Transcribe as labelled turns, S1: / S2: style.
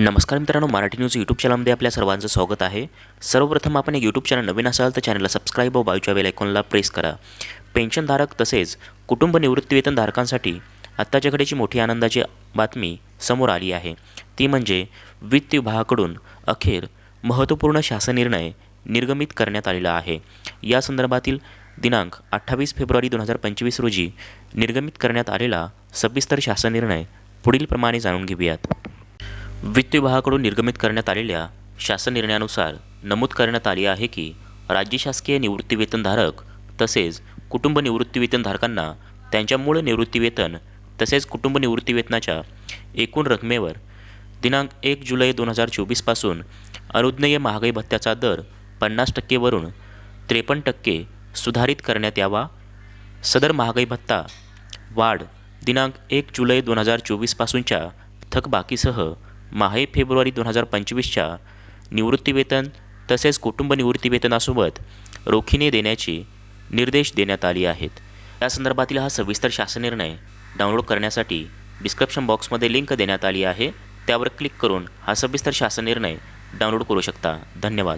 S1: नमस्कार मित्रांनो Marathi news YouTube चॅनलमध्ये आपल्या सर्वांचं स्वागत आहे. सर्वप्रथम आपण एक यूट्यूब चॅनल नवीन असाल तर चॅनलला सबस्क्राईब व बाजूच्या बेलायकॉनला प्रेस करा. पेन्शनधारक तसेच कुटुंब निवृत्तीवेतनधारकांसाठी आत्ताच्या घडीची मोठी आनंदाची बातमी समोर आली आहे. ती म्हणजे वित्त विभागाकडून अखेर महत्त्वपूर्ण शासन निर्णय निर्गमित करण्यात आलेला आहे. या संदर्भातील दिनांक अठ्ठावीस फेब्रुवारी दोन हजार पंचवीस रोजी निर्गमित करण्यात आलेला सविस्तर शासन निर्णय पुढीलप्रमाणे जाणून घेऊयात. वित्त विभागाकडून निर्गमित करण्यात आलेल्या शासन निर्णयानुसार नमूद करण्यात आले आहे की राज्य शासकीय निवृत्तीवेतनधारक तसेच कुटुंब निवृत्तीवेतनधारकांना त्यांच्या मूळ निवृत्तीवेतन तसेच कुटुंब निवृत्तीवेतनाच्या एकूण रकमेवर दिनांक एक जुलै दोन हजार चोवीसपासून अनुज्ञेय महागाई भत्त्याचा दर पन्नास टक्केवरून त्रेपन्न टक्के सुधारित करण्यात यावा. सदर महागाई भत्ता वाढ दिनांक एक जुलै दोन हजार चोवीसपासूनच्या थकबाकीसह माहे फेब्रुवारी दोन हजार पंचवीसच्या निवृत्तीवेतन तसेच कुटुंब निवृत्तीवेतनासोबत रोखीने देण्याचे निर्देश देण्यात आले आहेत. या संदर्भातील हा सविस्तर शासन निर्णय डाउनलोड करण्यासाठी डिस्क्रिप्शन बॉक्समध्ये लिंक देण्यात आली आहे. त्यावर क्लिक करून हा सविस्तर शासन निर्णय डाउनलोड करू शकता. धन्यवाद.